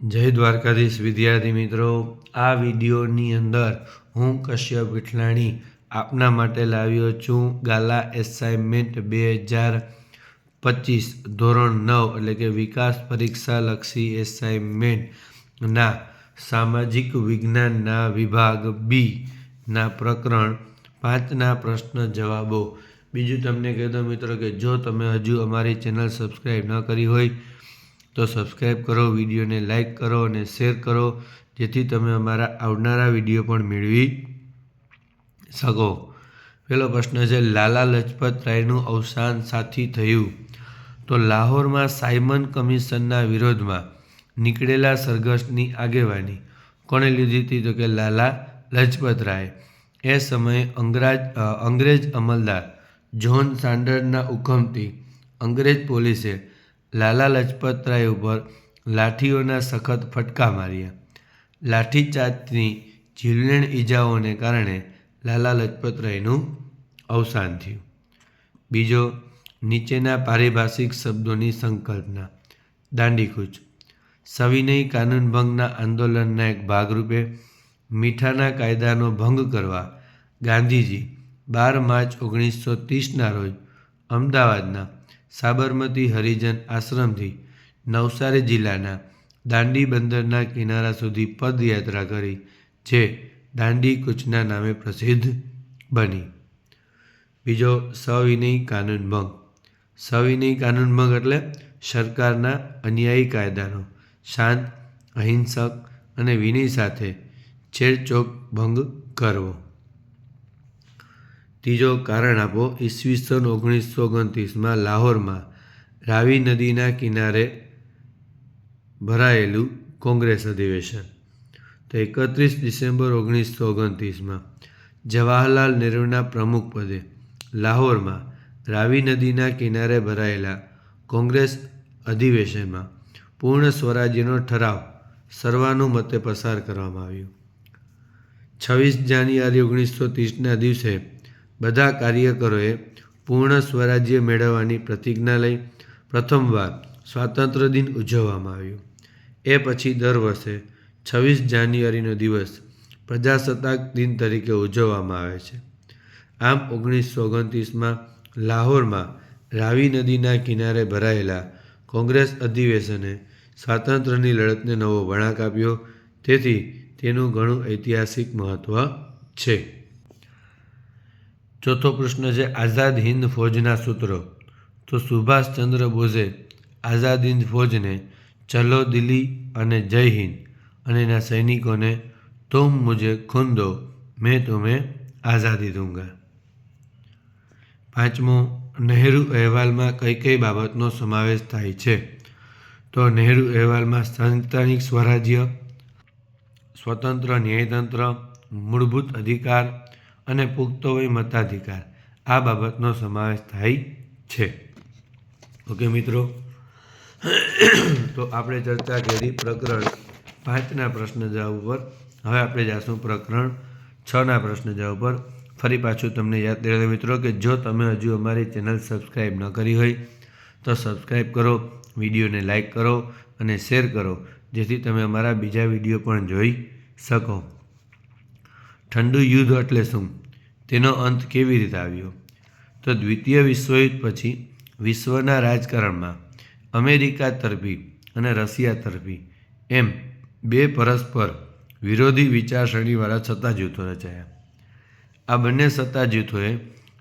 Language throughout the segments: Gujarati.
જય દ્વારકાધીશ વિદ્યાર્થી મિત્રો, આ વિડીયોની અંદર હું કશ્યપ વિઠલાણી આપના માટે લાવ્યો છું ગાલા એસાઇનમેન્ટ બે હજાર પચીસ ધોરણ નવ એટલે કે વિકાસ પરીક્ષા લક્ષી એસાઇનમેન્ટના સામાજિક વિજ્ઞાનના વિભાગ બીના પ્રકરણ પાંચના પ્રશ્ન જવાબો. બીજું તમને કહી દઉં મિત્રો કે જો તમે હજુ અમારી ચેનલ સબસ્ક્રાઈબ ન કરી હોય તો સબસ્ક્રાઈબ કરો, વિડીયોને લાઈક કરો અને શેર કરો, જેથી તમે અમારા આવનારા વીડિયો પણ મેળવી શકો. પહેલો પ્રશ્ન છે, લાલા લજપત રાયનું અવસાન સાથી થયું? તો લાહોરમાં સાયમન કમિશનના વિરોધમાં નીકળેલા સરઘસની આગેવાની કોણે લીધી હતી? તો કે લાલા લજપત રાય. એ સમયે અંગ્રાજ અંગ્રેજ અમલદાર જ્હોન સાન્ડર્ડના હુકમથી અંગ્રેજ પોલીસે લાલા લજપતરાય ઉપર લાઠીઓના સખત ફટકા માર્યા. લાઠીચાર્જની જીવલેણ ઈજાઓને કારણે લાલા લજપતરાયનું અવસાન થયું. બીજો, નીચેના પારિભાષિક શબ્દોની સંકલ્પના. દાંડીકૂચ સવિનય કાનૂનભંગના આંદોલનના એક ભાગરૂપે મીઠાના કાયદાનો ભંગ કરવા ગાંધીજી બાર માર્ચ ઓગણીસો ત્રીસના રોજ અમદાવાદના સાબરમતી હરિજન આશ્રમથી નવસારી જિલ્લાના દાંડી બંદરના કિનારા સુધી પદયાત્રા કરી, જે દાંડી કૂચના નામે પ્રસિદ્ધ બની. બીજો સવિનય કાનૂન ભંગ. સવિનય કાનૂન ભંગ એટલે સરકારના અન્યાયી કાયદાનો શાંત, અહિંસક અને વિનય સાથે છેડચોક ભંગ કરવો. ત્રીજો કારણ આપો ઈસવીસન ઓગણીસો ઓગણત્રીસમાં લાહોરમાં રાવી નદીના કિનારે ભરાયેલું કોંગ્રેસ અધિવેશન. તો એકત્રીસ ડિસેમ્બર ઓગણીસો ઓગણત્રીસમાં જવાહરલાલ નહેરુના પ્રમુખ પદે લાહોરમાં રાવી નદીના કિનારે ભરાયેલા કોંગ્રેસ અધિવેશનમાં પૂર્ણ સ્વરાજ્યનો ઠરાવ સર્વાનુમતે પસાર કરવામાં આવ્યો. છવ્વીસ જાન્યુઆરી ઓગણીસો ત્રીસના દિવસે બધા કાર્યકરોએ પૂર્ણ સ્વરાજ્ય મેળવવાની પ્રતિજ્ઞા લઈ પ્રથમવાર સ્વાતંત્ર્ય દિન ઉજવવામાં આવ્યો. એ પછી દર વર્ષે છવ્વીસ જાન્યુઆરીનો દિવસ પ્રજાસત્તાક દિન તરીકે ઉજવવામાં આવે છે. આમ ઓગણીસો ઓગણત્રીસમાં લાહોરમાં રાવી નદીના કિનારે ભરાયેલા કોંગ્રેસ અધિવેશને સ્વાતંત્ર્યની લડતને નવો વળાંક આપ્યો. તેથી તેનું ઘણું ઐતિહાસિક મહત્ત્વ છે. ચોથો પ્રશ્ન છે આઝાદ હિન્દ ફોજના સૂત્રો. તો સુભાષચંદ્ર બોઝે આઝાદ હિન્દ ફોજને ચલો દિલ્હી અને જય હિન્દ અને એના સૈનિકોને તુમ મુજે ખૂન દો, મેં તુમે આઝાદી દૂંગા. પાંચમો, નહેરુ અહેવાલમાં કઈ કઈ બાબતનો સમાવેશ થાય છે? તો નહેરુ અહેવાલમાં સંતાનિક સ્વરાજ્ય, સ્વતંત્ર ન્યાયતંત્ર, મૂળભૂત અધિકાર અને પુખ્ત વય મતાધિકાર. આ બાબતનો સમાવેશ થાય છે. ઓકે, મિત્રો. તો આપણે ચર્ચા કરી પ્રકરણ પાંચના પ્રશ્ન જવાબ ઉપર. હવે આપણે જાશું પ્રકરણ છના પ્રશ્ન જવાબ ઉપર. ફરી પાછું તમને યાદ દિલાવી મિત્રો કે જો તમે હજુ અમારી ચેનલ સબસ્ક્રાઈબ ન કરી હોય, તો સબસ્ક્રાઈબ કરો, વિડીયોને લાઈક કરો અને શેર કરો, જેથી તમે અમારા બીજા વીડિયો પણ જોઈ શકો. ઠંડુ યુદ્ધ એટલે શું? તેનો અંત કેવી રીતે આવ્યો? તો દ્વિતીય વિશ્વયુદ્ધ પછી વિશ્વના રાજકારણમાં અમેરિકા તરફી અને રશિયા તરફી એમ બે પરસ્પર વિરોધી વિચારસરણીવાળા સત્તા જૂથો રચાયા. આ બંને સત્તા જૂથોએ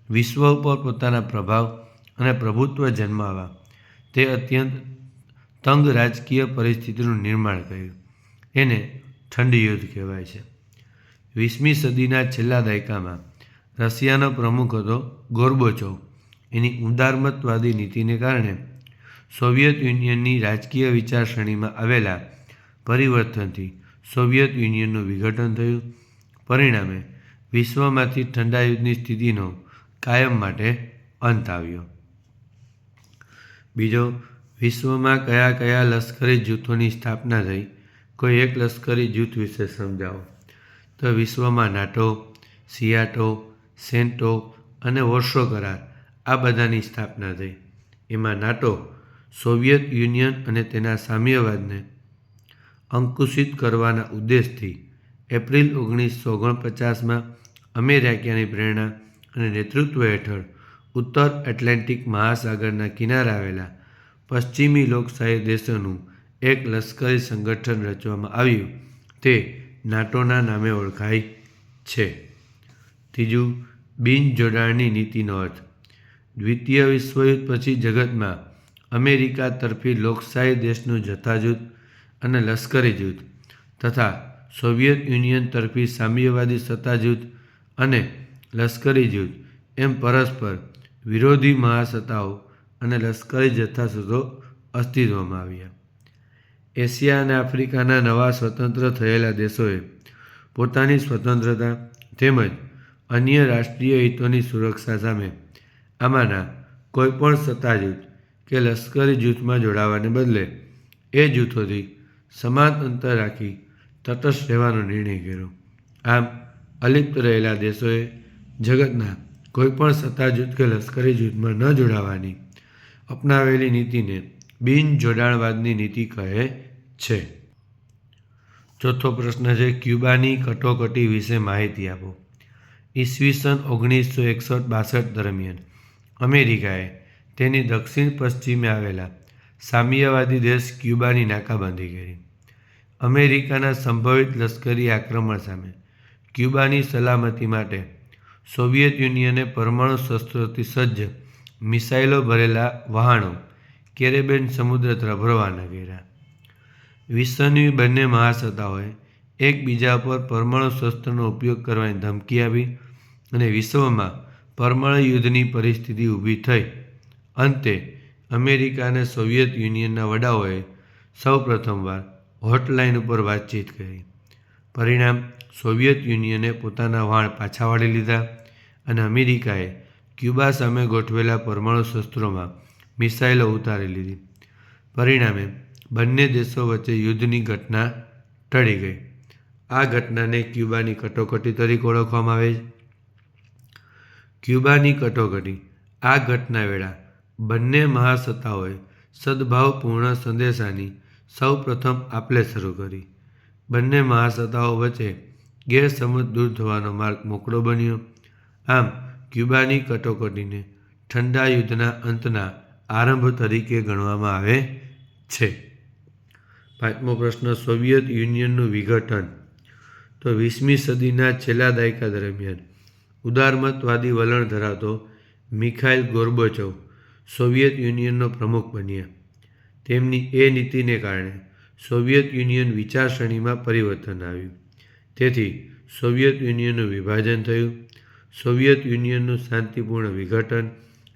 વિશ્વ ઉપર પોતાના પ્રભાવ અને પ્રભુત્વ જન્માવા તે અત્યંત તંગ રાજકીય પરિસ્થિતિનું નિર્માણ કર્યું. એને ઠંડ યુદ્ધ કહેવાય છે. વીસમી સદીના છેલ્લા દાયકામાં રશિયાનો પ્રમુખ હતો ગોર્બોચોવ. એની ઉદારમતવાદી નીતિને કારણે સોવિયત યુનિયનની રાજકીય વિચારસરણીમાં આવેલા પરિવર્તનથી સોવિયત યુનિયનનું વિઘટન થયું. પરિણામે વિશ્વમાંથી ઠંડા યુદ્ધની સ્થિતિનો કાયમ માટે અંત આવ્યો. બીજો, વિશ્વમાં કયા કયા લશ્કરી જૂથોની સ્થાપના થઈ? કોઈ એક લશ્કરી જૂથ વિશે સમજાવો. તો વિશ્વમાં નાટો, સિયાટો સેન્ટો અને વર્ષો કરાર આ બધાની સ્થાપના થઈ. એમાં નાટો સોવિયત યુનિયન અને તેના સામ્યવાદને અંકુશિત કરવાના ઉદ્દેશથી એપ્રિલ ઓગણીસો ઓગણપચાસમાં અમેરિકાની પ્રેરણા અને નેતૃત્વ હેઠળ ઉત્તર એટલાન્ટિક મહાસાગરના કિનારે આવેલા પશ્ચિમી લોકશાહી દેશોનું એક લશ્કરી સંગઠન રચવામાં આવ્યું. તે નાટોના નામે ઓળખાય છે. ત્રીજું બિનજોડાણની નીતિનો અર્થ. દ્વિતીય વિશ્વયુદ્ધ પછી જગતમાં અમેરિકા તરફી લોકશાહી દેશનું જથ્થાજૂથ અને લશ્કરી જૂથ તથા સોવિયત યુનિયન તરફી સામ્યવાદી સત્તાજૂથ અને લશ્કરી જૂથ એમ પરસ્પર વિરોધી મહાસત્તાઓ અને લશ્કરી જથ્થાસૂત્રો અસ્તિત્વમાં આવ્યા. એશિયા અને આફ્રિકાના નવા સ્વતંત્ર થયેલા દેશોએ પોતાની સ્વતંત્રતા તેમજ અન્ય રાષ્ટ્રીય હિતોની સુરક્ષા સામે. આમાંના કોઈપણ સત્તા જૂથ કે લશ્કરી જૂથમાં જોડાવાને બદલે એ જૂથોથી સમાન અંતર રાખી તટસ્થ રહેવાનો નિર્ણય કર્યો. આમ, અલિપ્ત રહેલા દેશોએ જગતના કોઈપણ સત્તા જૂથ કે લશ્કરી જૂથમાં ન જોડાવાની અપનાવેલી નીતિને બિન જોડાણવાદની નીતિ કહે છે. ચોથો પ્રશ્ન છે, ક્યુબાની કટોકટી વિશે માહિતી આપો. ઈસવીસન ઓગણીસો એકસઠ બાસઠ દરમિયાન અમેરિકાએ તેની દક્ષિણ પશ્ચિમે આવેલા સામ્યવાદી દેશ ક્યુબાની નાકાબંધી કરી. અમેરિકાના સંભવિત લશ્કરી આક્રમણ સામે ક્યુબાની સલામતી માટે સોવિયત યુનિયને પરમાણુ શસ્ત્રોથી સજ્જ મિસાઇલો ભરેલા વહાણો કેરેબેન સમુદ્ર તરફ રવાના કર્યા. વિશ્વની બંને મહાસત્તાઓએ એકબીજા પર પરમાણુ શસ્ત્રનો ઉપયોગ કરવાની ધમકી આપી અને વિશ્વમાં પરમાણુ યુદ્ધની પરિસ્થિતિ ઊભી થઈ. અંતે અમેરિકા અને સોવિયત યુનિયનના વડાઓએ સૌ પ્રથમવાર હોટલાઇન ઉપર વાતચીત કરી. પરિણામ, સોવિયત યુનિયને પોતાના વાણ પાછા વાળી લીધા અને અમેરિકાએ ક્યુબા સામે ગોઠવેલા પરમાણુ શસ્ત્રોમાં મિસાઇલો ઉતારી લીધી. પરિણામે બંને દેશો વચ્ચે યુદ્ધની ઘટના ટળી ગઈ. આ ઘટનાને ક્યુબાની કટોકટી તરીકે ઓળખવામાં આવે છે. ક્યુબાની કટોકટી, આ ઘટના વેળા બંને મહાસત્તાઓએ સદભાવપૂર્ણ સંદેશાની સૌ પ્રથમ આપલે શરૂ કરી. બંને મહાસત્તાઓ વચ્ચે ગેરસમજ દૂર થવાનો માર્ગ મોકળો બન્યો. આમ, ક્યુબાની કટોકટીને ઠંડા યુદ્ધના અંતના આરંભ તરીકે ગણવામાં આવે છે. પાંચમો પ્રશ્ન, સોવિયત યુનિયનનું વિઘટન. તો વીસમી સદીના છેલ્લા દાયકા દરમિયાન ઉદારમતવાદી વલણ ધરાવતો મિખાઇલ ગોર્બોચવ સોવિયત યુનિયનનો પ્રમુખ બન્યા. તેમની એ નીતિને કારણે સોવિયત યુનિયન વિચારસરણીમાં પરિવર્તન આવ્યું. તેથી સોવિયત યુનિયનનું વિભાજન થયું. સોવિયત યુનિયનનું શાંતિપૂર્ણ વિઘટન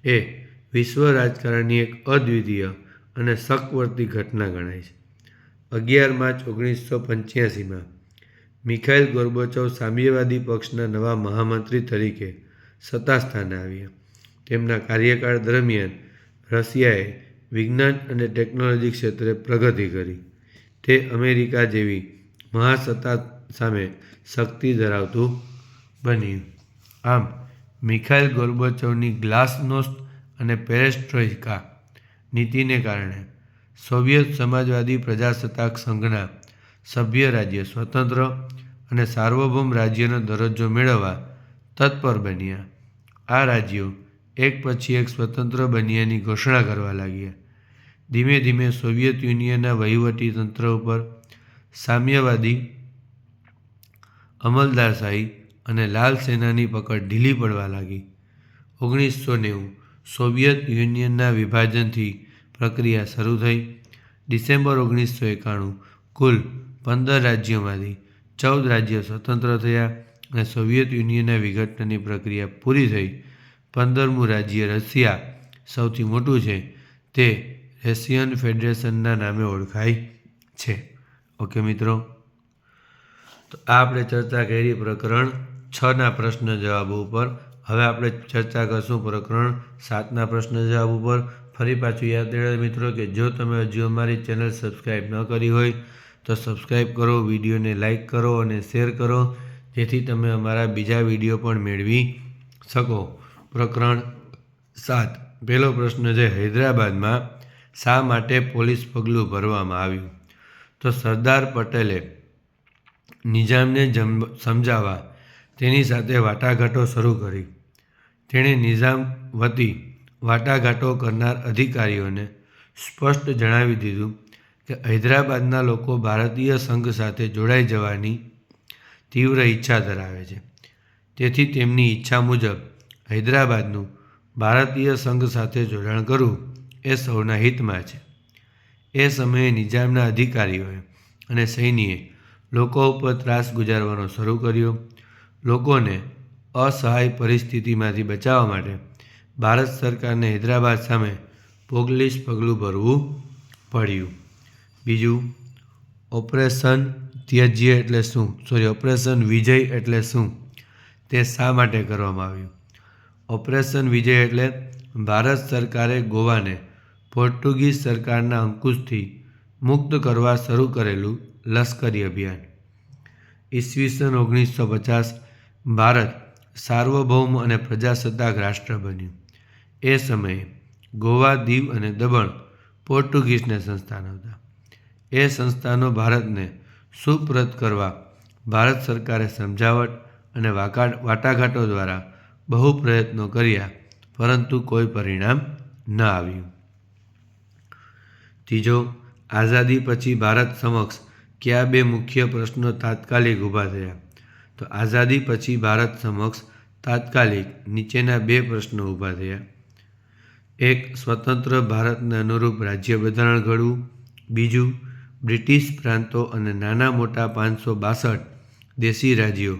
એ વિશ્વ રાજકારણની એક અદ્વિતીય અને શકવર્તી ઘટના ગણાય છે. અગિયાર માર્ચ ઓગણીસો પંચ્યાસીમાં મિખાઇલ ગોર્બોચવ સામ્યવાદી પક્ષના નવા મહામંત્રી તરીકે સત્તા સ્થાને આવ્યા. તેમના કાર્યકાળ દરમિયાન રશિયાએ વિજ્ઞાન અને ટેકનોલોજી ક્ષેત્રે પ્રગતિ કરી. તે અમેરિકા જેવી મહાસત્તા સામે શક્તિ ધરાવતું બન્યું. આમ મિખાઇલ ગોર્બોચવની ગ્લાસનોસ્ટ અને પેરેસ્ટ્રોઇકા નીતિને કારણે સોવિયત સમાજવાદી પ્રજાસત્તાક સંઘના સભ્ય રાજ્ય સ્વતંત્ર અને સાર્વભૌમ રાજ્યનો દરજ્જો મેળવવા તત્પર બન્યા. આ રાજ્યો એક પછી એક સ્વતંત્ર બન્યાની ઘોષણા કરવા લાગ્યા. ધીમે ધીમે સોવિયત યુનિયનના વહીવટી તંત્ર ઉપર સામ્યવાદી, અમલદારશાહી અને લાલ સેનાની પકડ ઢીલી પડવા લાગી. ઓગણીસો નેવું સોવિયત યુનિયનના વિભાજનથી પ્રક્રિયા શરૂ થઈ. ડિસેમ્બર ઓગણીસો એકાણું કુલ પંદર રાજ્યોમાંથી ચૌદ રાજ્યો સ્વતંત્ર થયા અને સોવિયત યુનિયનના વિઘટનની પ્રક્રિયા પૂરી થઈ. પંદરમું રાજ્ય રશિયા સૌથી મોટું છે. તે રશિયન ફેડરેશનના નામે ઓળખાય છે. ઓકે મિત્રો? તો આ આપણે ચર્ચા કરી પ્રકરણ છના પ્રશ્ન જવાબો ઉપર. હવે આપણે ચર્ચા કરશું પ્રકરણ સાતના પ્રશ્ન જવાબ ઉપર. ફરી પાછું યાદ દેવા મિત્રો કે જો તમે હજુ અમારી ચેનલ સબસ્ક્રાઈબ ન કરી હોય તો સબસ્ક્રાઈબ કરો, વિડીયોને લાઈક કરો અને શેર કરો, જેથી તમે અમારા બીજા વીડિયો પણ મેળવી શકો. પ્રકરણ સાત. પહેલો પ્રશ્ન છે, હૈદરાબાદમાં શા માટે પોલીસ પગલું ભરવામાં આવ્યું? તો સરદાર પટેલે નિઝામને સમજાવવા તેની સાથે વાટાઘાટો શરૂ કરી. તેણે નિઝામ વતી વાટાઘાટો કરનાર અધિકારીઓને સ્પષ્ટ જણાવી દીધું કે હૈદરાબાદના લોકો ભારતીય સંઘ સાથે જોડાઈ જવાની તીવ્ર ઈચ્છા ધરાવે છે. તેથી તેમની ઈચ્છા મુજબ હૈદરાબાદનું ભારતીય સંઘ સાથે જોડાણ કરવું એ સૌના હિતમાં છે. એ સમયે નિઝામના અધિકારીઓએ અને સૈન્યએ લોકો ઉપર ત્રાસ ગુજારવાનો શરૂ કર્યો. લોકોને અસહાય પરિસ્થિતિમાંથી બચાવવા માટે ભારત સરકારને હૈદરાબાદ સામે પોગલીશ પગલું ભરવું પડ્યું. બીજું, ઓપરેશન ત્યજ્ય એટલે શું? સોરી ઓપરેશન વિજય એટલે શું? તે શા માટે કરવામાં આવ્યું? ઓપરેશન વિજય એટલે ભારત સરકારે ગોવાને પોર્ટુગીઝ સરકારના અંકુશથી મુક્ત કરવા શરૂ કરેલું લશ્કરી અભિયાન. ઈસવીસન ઓગણીસો પચાસ ભારત સાર્વભૌમ અને પ્રજાસત્તાક રાષ્ટ્ર બન્યું. એ સમયે ગોવા દીવ અને દમણ પોર્ટુગીઝને સંસ્થાન હતા. એ સંસ્થાનો ભારતને સુપ્રત કરવા ભારત સરકારે સમજાવટ અને વાટાઘાટો દ્વારા બહુ પ્રયત્નો કર્યા, પરંતુ કોઈ પરિણામ ન આવ્યું. ત્રીજો, આઝાદી પછી ભારત સમક્ષ કયા બે મુખ્ય પ્રશ્નો તાત્કાલિક ઊભા થયા? તો આઝાદી પછી ભારત સમક્ષ તાત્કાલિક નીચેના બે પ્રશ્નો ઊભા થયા. એક, સ્વતંત્ર ભારતને અનુરૂપ રાજ્ય બંધારણ ઘડવું. બીજું બ્રિટિશ પ્રાંતો અને નાના મોટા પાંચસો બાસઠ દેશી રાજ્યો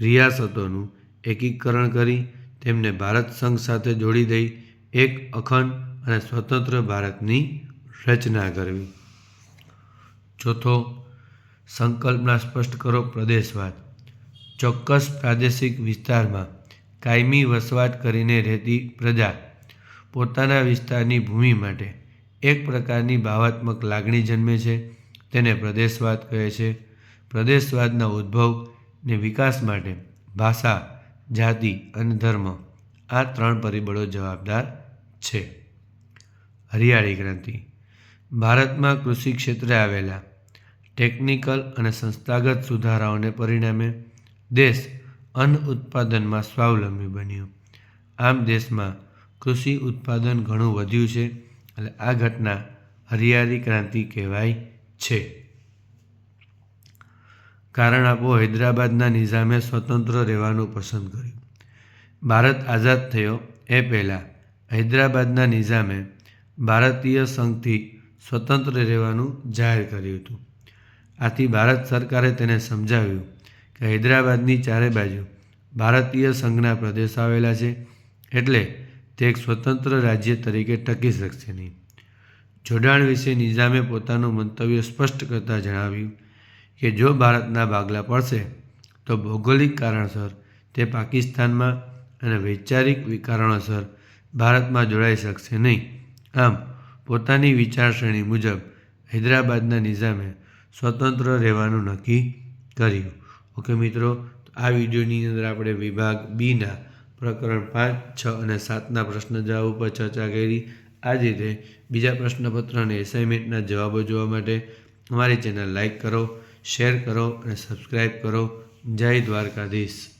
રિયાસતોનું એકીકરણ કરી તેમને ભારત સંઘ સાથે જોડી દઈ એક અખંડ અને સ્વતંત્ર ભારતની રચના કરવી. ચોથો, સંકલ્પના સ્પષ્ટ કરો પ્રદેશવાદ. ચોક્કસ પ્રાદેશિક વિસ્તારમાં કાયમી વસવાટ કરીને રહેતી પ્રજા પોતાના વિસ્તારની ભૂમિ માટે એક પ્રકારની ભાવાત્મક લાગણી જન્મે છે. તેને પ્રદેશવાદ કહે છે. પ્રદેશવાદના ઉદ્ભવ ને વિકાસ માટે ભાષા, જાતિ અને ધર્મ આ ત્રણ પરિબળો જવાબદાર છે. હરિયાળી ક્રાંતિ. ભારતમાં કૃષિ ક્ષેત્રે આવેલા ટેકનિકલ અને સંસ્થાગત સુધારાઓને પરિણામે દેશ અન્ન ઉત્પાદનમાં સ્વાવલંબી બન્યો. આમ દેશમાં કૃષિ ઉત્પાદન ઘણું વધ્યું છે. એટલે આ ઘટના હરિયાળી ક્રાંતિ કહેવાય છે. કારણ આપો હૈદરાબાદના નિઝામે સ્વતંત્ર રહેવાનું પસંદ કર્યું. ભારત આઝાદ થયો એ પહેલાં હૈદરાબાદના નિઝામે ભારતીય સંઘથી સ્વતંત્ર રહેવાનું જાહેર કર્યું હતું. આથી ભારત સરકારે તેને સમજાવ્યું કે હૈદરાબાદની ચારે બાજુ ભારતીય સંઘના પ્રદેશ આવેલા છે, એટલે તે એક સ્વતંત્ર રાજ્ય તરીકે ટકી શકશે નહીં. જોડાણ વિશે નિઝામે પોતાનું મંતવ્ય સ્પષ્ટ કરતાં જણાવ્યું કે જો ભારતના ભાગલા પડશે, તો ભૌગોલિક કારણસર તે પાકિસ્તાનમાં અને વૈચારિક કારણોસર ભારતમાં જોડાઈ શકશે નહીં. આમ, પોતાની વિચારસરણી મુજબ હૈદરાબાદના નિઝામે સ્વતંત્ર રહેવાનું નક્કી કર્યું. ઓકે મિત્રો આ વિડીયોની અંદર આપણે વિભાગ બીના પ્રકરણ પાંચ, છ અને સાતના પ્રશ્ન જવાબ ઉપર ચર્ચા કરી. આ જ રીતે બીજા પ્રશ્નપત્ર અને એસાઇનમેન્ટના જવાબો જોવા માટે અમારી ચેનલ લાઇક કરો, શેર કરો અને સબસ્ક્રાઈબ કરો. જય દ્વારકાધીશ.